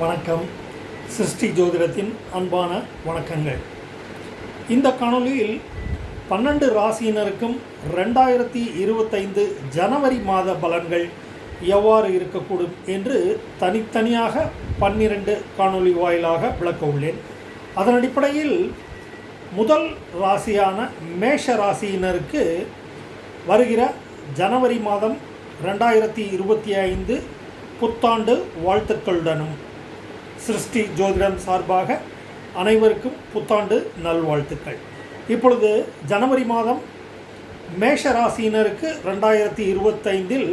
வணக்கம். சிருஷ்டி ஜோதிடத்தின் அன்பான வணக்கங்கள். இந்த காணொளியில் பன்னெண்டு ராசியினருக்கும் ரெண்டாயிரத்தி இருபத்தைந்து ஜனவரி மாத பலன்கள் எவ்வாறு இருக்கக்கூடும் என்று தனித்தனியாக பன்னிரண்டு காணொளி வாயிலாக விளக்க உள்ளேன். அதன் அடிப்படையில் முதல் ராசியான மேஷ ராசியினருக்கு வருகிற ஜனவரி மாதம் ரெண்டாயிரத்தி இருபத்தி ஐந்து புத்தாண்டு வாழ்த்துக்களுடனும் சிருஷ்டி ஜோதிடம் சார்பாக அனைவருக்கும் புத்தாண்டு நல்வாழ்த்துக்கள். இப்பொழுது ஜனவரி மாதம் மேஷ ராசியினருக்கு ரெண்டாயிரத்தி இருபத்தைந்தில்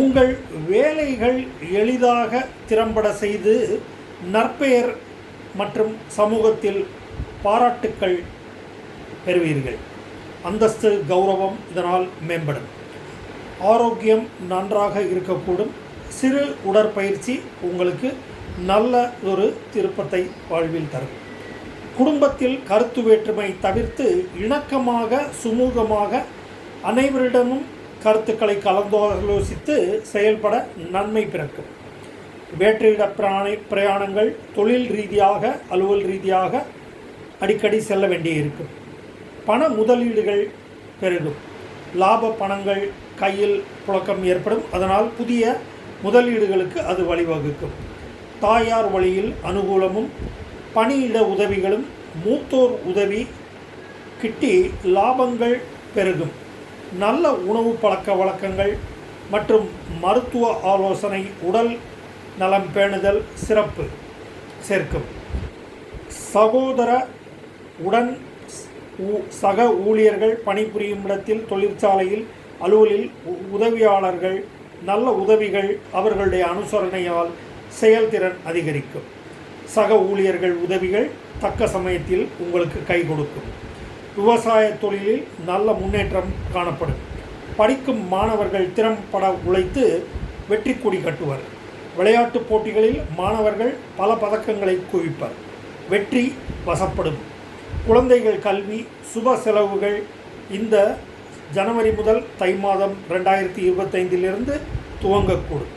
உங்கள் வேலைகள் எளிதாக திறம்பட செய்து நற்பெயர் மற்றும் சமூகத்தில் பாராட்டுக்கள் பெறுவீர்கள். அந்தஸ்து கௌரவம் இதனால் மேம்படும். ஆரோக்கியம் நன்றாக இருக்கக்கூடும். சிறு உடற்பயிற்சி உங்களுக்கு நல்ல ஒரு திருப்பத்தை வாழ்வில் தரும். குடும்பத்தில் கருத்து வேற்றுமை தவிர்த்து இணக்கமாக சுமூகமாக அனைவரிடமும் கருத்துக்களை கலந்தாலோசித்து செயல்பட நன்மை பிறக்கும். வேற்றையிட பிராணி பிரயாணங்கள் தொழில் ரீதியாக அலுவல் ரீதியாக அடிக்கடி செல்ல வேண்டியிருக்கும். பண முதலீடுகள் பெருகும் லாப பணங்கள் கையில் புழக்கம் ஏற்படும். அதனால் புதிய முதலீடுகளுக்கு அது வழிவகுக்கும். தாயார் வழியில் அனுகூலமும் பணியிட உதவிகளும் மூத்தோர் உதவி கிட்டி லாபங்கள் பெருகும். நல்ல உணவு பழக்க வழக்கங்கள் மற்றும் மருத்துவ ஆலோசனை உடல் நலம் பேணுதல் சிறப்பு சேர்க்கும். சகோதர உடன் ஊ- சக ஊழியர்கள் பணிபுரியும் இடத்தில் தொழிற்சாலையில் அலுவலில் உ- உதவியாளர்கள் நல்ல உதவிகள் அவர்களுடைய அனுசரணையால் செயல்திறன் அதிகரிக்கும். சக ஊழியர்கள் உதவிகள் தக்க சமயத்தில் உங்களுக்கு கை கொடுக்கும். விவசாய தொழிலில் நல்ல முன்னேற்றம் காணப்படும். படிக்கும் மாணவர்கள் திறம்பட உழைத்து வெற்றி கொடி கட்டுவர். விளையாட்டுப் போட்டிகளில் மாணவர்கள் பல பதக்கங்களை குவிப்பர். வெற்றி வசப்படும். குழந்தைகள் கல்வி சுப செலவுகள் இந்த ஜனவரி முதல் தை மாதம் ரெண்டாயிரத்தி இருபத்தைந்திலிருந்து துவங்கக்கூடும்.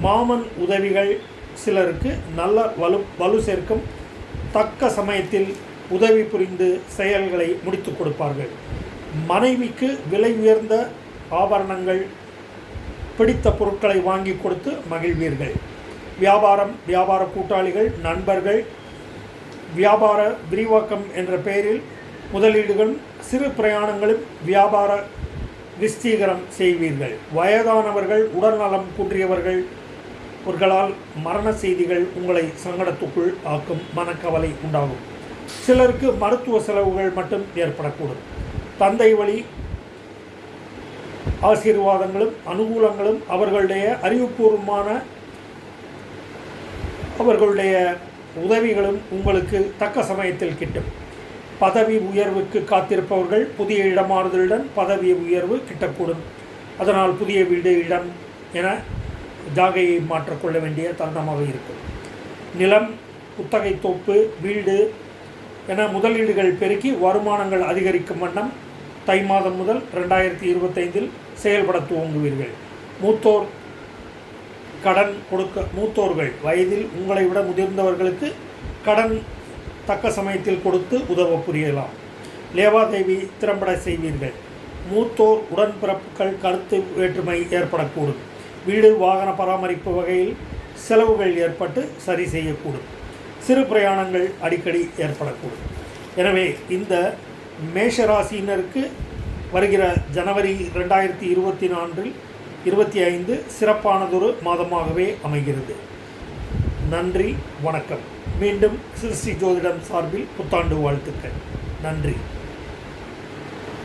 மாமன் உதவிகள் சிலருக்கு நல்ல வலு வலு சேர்க்கும். தக்க சமயத்தில் உதவி புரிந்து செயல்களை முடித்து கொடுப்பார்கள். மனைவிக்கு விலை உயர்ந்த ஆபரணங்கள் பிடித்த பொருட்களை வாங்கி கொடுத்து மகிழ்வீர்கள். வியாபாரம் வியாபார கூட்டாளிகள் நண்பர்கள் வியாபார விரிவாக்கம் என்ற பெயரில் முதலீடுகள் சிறு பிரயாணங்களும் வியாபார விஸ்தீகரம் செய்வீர்கள். வயதானவர்கள் உடல்நலம் குன்றியவர்கள் உங்களால் மரண செய்திகள் உங்களை சங்கடத்துக்குள் ஆக்கும் மனக்கவலை உண்டாகும். சிலருக்கு மருத்துவ செலவுகள் மட்டும் ஏற்படக்கூடும். தந்தை வழி ஆசீர்வாதங்களும் அனுகூலங்களும் அவர்களுடைய அறிவுபூர்வமான அவர்களுடைய உதவிகளும் உங்களுக்கு தக்க சமயத்தில் கிட்டும். பதவி உயர்வுக்கு காத்திருப்பவர்கள் புதிய இடமாறுதலுடன் பதவி உயர்வு கிட்டக்கூடும். அதனால் புதிய வீடு இடம் என ஜாகையை மாற்றிக்கொள்ள வேண்டிய தருணமாக இருக்கும். நிலம் குத்தகை தோப்பு வீடு என முதலீடுகள் பெருக்கி வருமானங்கள் அதிகரிக்கும் வண்ணம் தை மாதம் முதல் ரெண்டாயிரத்தி இருபத்தைந்தில் செயல்பட துவங்குவீர்கள். மூத்தோர் கடன் கொடுக்க மூத்தோர்கள் வயதில் உங்களை விட முதிர்ந்தவர்களுக்கு கடன் தக்க சமயத்தில் கொடுத்து உதவ புரியலாம். லேவாதேவி திறம்பட செய்வீர்கள். மூத்தோர் உடன்பிறப்புகள் கருத்து வேற்றுமை ஏற்படக்கூடும். வீடு வாகன பராமரிப்பு வகையில் செலவுகள் ஏற்பட்டு சரி செய்யக்கூடும். சிறு பிரயாணங்கள் அடிக்கடி ஏற்படக்கூடும். எனவே இந்த மேஷராசியினருக்கு வருகிற ஜனவரி ரெண்டாயிரத்தி இருபத்தி நான்கில் இருபத்தி ஐந்து சிறப்பானதொரு மாதமாகவே அமைகிறது. நன்றி வணக்கம். மீண்டும் சிறுஸ்ரீ ஜோதிடம் சார்பில் புத்தாண்டு வாழ்த்துக்கள். நன்றி.